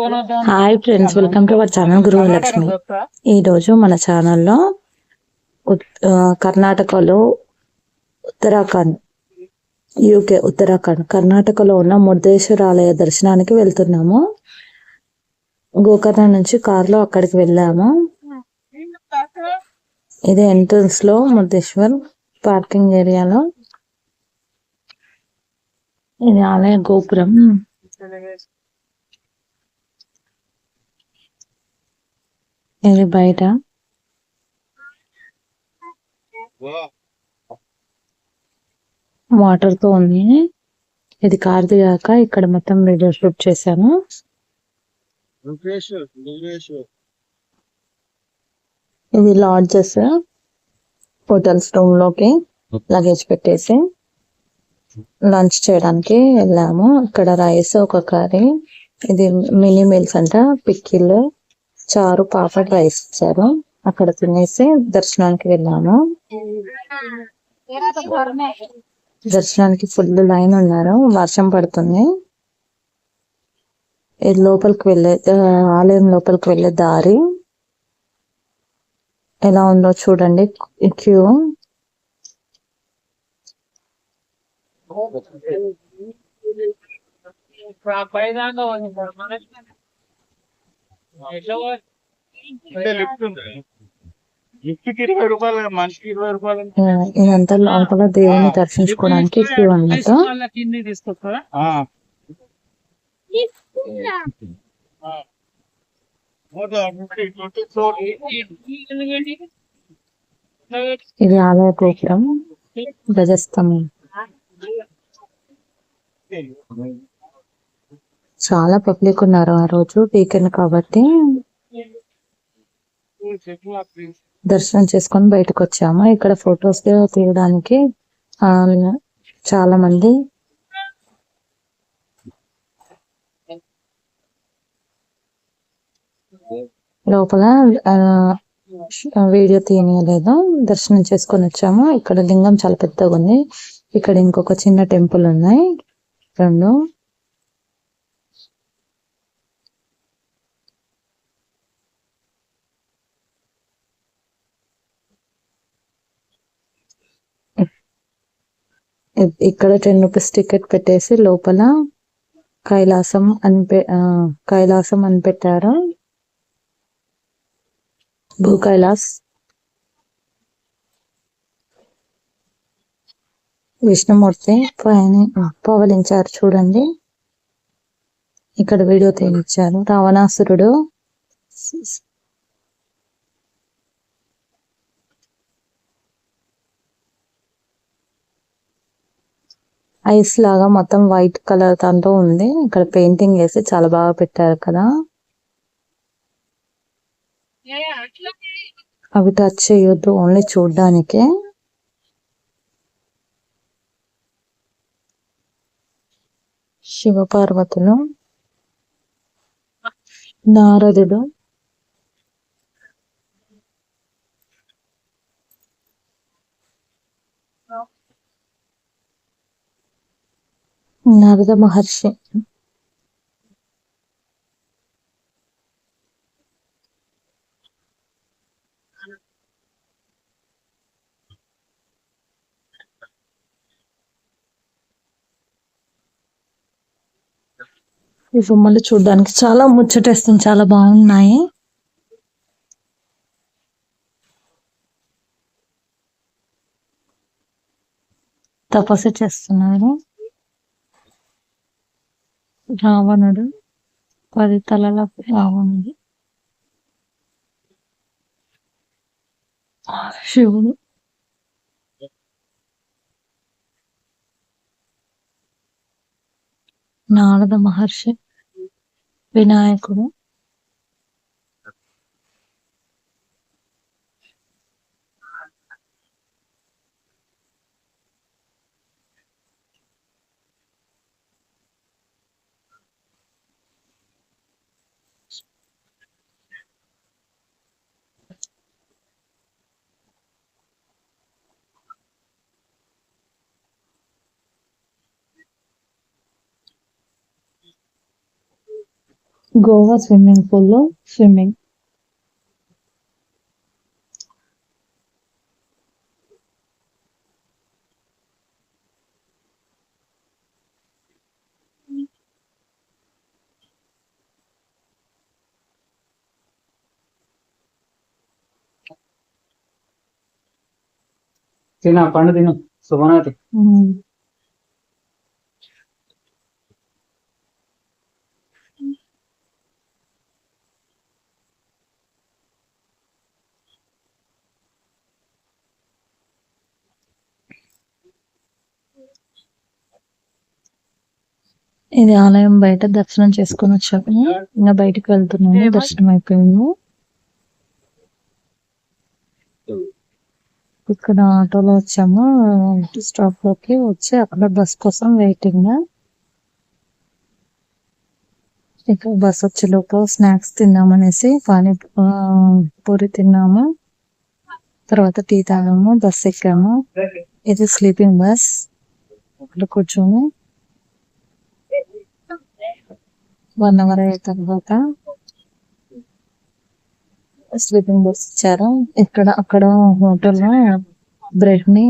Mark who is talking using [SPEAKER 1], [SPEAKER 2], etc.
[SPEAKER 1] Hi friends welcome to our channel Gruhalakshmi ఈ రోజు మన ఛానల్లో కర్ణాటకలో ఉత్తరాఖండ్ యూకే ఉత్తరాఖండ్ కర్ణాటకలో ఉన్న మురుదేశ్వర ఆలయ దర్శనానికి వెళ్తున్నాము. గోకర్ణ నుంచి కారులో అక్కడికి వెళ్ళాము. ఇది ఎంట్రన్స్లో మురుదేశ్వర్ పార్కింగ్ ఏరియాలో. ఇది ఆలయ గోపురం. ఇది బయట? వాటర్తో ఉంది. ఇది కార్ దిగాక ఇక్కడ మొత్తం వీడియో షూట్ చేశాను. ఇది లాడ్జెస్ హోటల్స్ రూమ్లోకి లగేజ్ పెట్టేసి లంచ్ చేయడానికి వెళ్ళాము. ఇక్కడ రైస్ ఒక కర్రీ. ఇది మినీ మీల్స్ అంట పిక్కిల్ చారు పాపడ్ రైస్ ఇచ్చారు. అక్కడ తినేసి దర్శనానికి వెళ్ళాము. దర్శనానికి ఫుల్ లైన్ ఉన్నారు. వర్షం పడుతుంది. ఇది లోపలికి వెళ్ళే ఆలయం లోపలికి వెళ్ళే దారి. ఎలా ఉందో చూడండి. క్యూ.
[SPEAKER 2] లిఫ్ట్కి
[SPEAKER 1] ఇదంతా లోపల దేవుని దర్శించుకోవడానికి క్యూ అన్నట్టు ఇది ఆలయ గోపురం ధ్వజస్తంభం. చాలా పబ్లిక్ ఉన్నారు ఆ రోజు వీకెండ్ కాబట్టి. దర్శనం చేసుకొని బయటకు వచ్చాము. ఇక్కడ ఫొటోస్ తీయడానికి ఆ, చాలా మంది. లోపల వీడియో తీయలేదు. దర్శనం చేసుకొని వచ్చాము. ఇక్కడ లింగం చాలా పెద్దగా ఉంది ఇక్కడ ఇంకొక చిన్న టెంపుల్ ఉన్నాయి. రెండు. ఇక్కడ టెన్ రూపీస్ టికెట్ పెట్టేసి లోపల కైలాసం అని పె- కైలాసం అని పెట్టారు. భూ కైలాస్. విష్ణుమూర్తి పైన పవలించారు చూడండి. ఇక్కడ వీడియో తీయించారు రావణాసురుడు ఐస్ లాగా మొత్తం వైట్ కలర్ దాంతో ఉంది. ఇక్కడ పెయింటింగ్ వేసి చాలా బాగా పెట్టారు కదా. అవి టచ్ చేయొద్దు ఓన్లీ చూడ్డానికే. శివపార్వతులు. నారదుడు. నారద మహర్షి ఈ బొమ్మలు చూడడానికి చాలా ముచ్చటేస్తుంది చాలా బాగున్నాయి. తపస్సు చేస్తున్నారు. రావణుడు పది తలల రావణుడు. శివుడు నారద మహర్షి వినాయకుడు. గోవా స్విమ్మింగ్ పూల్లో స్విమ్మింగ్.
[SPEAKER 3] తిన పండు తిను. శుభనాథ్
[SPEAKER 1] ఇది ఆలయం బయట దర్శనం చేసుకొని వచ్చాము. ఇంకా బయటికి వెళ్తున్నాము. దర్శనం అయిపోయింది. ఇక్కడ ఆటోలో వచ్చాము. స్టాప్లోకి వచ్చి అక్కడ బస్ కోసం వెయిటింగ్ ఇక్కడ బస్ వచ్చే లోపల స్నాక్స్ తిందామనేసి పానీ పూరి తిన్నాము. తర్వాత టీ తాగాము బస్ ఎక్కాము. ఇది స్లీపింగ్ బస్ ఇక్కడ కూర్చొని వన్ అవర్ అయిన తర్వాత స్లీపింగ్ బస్ ఇచ్చారు. ఇక్కడ అక్కడ హోటల్ బ్రెడ్ని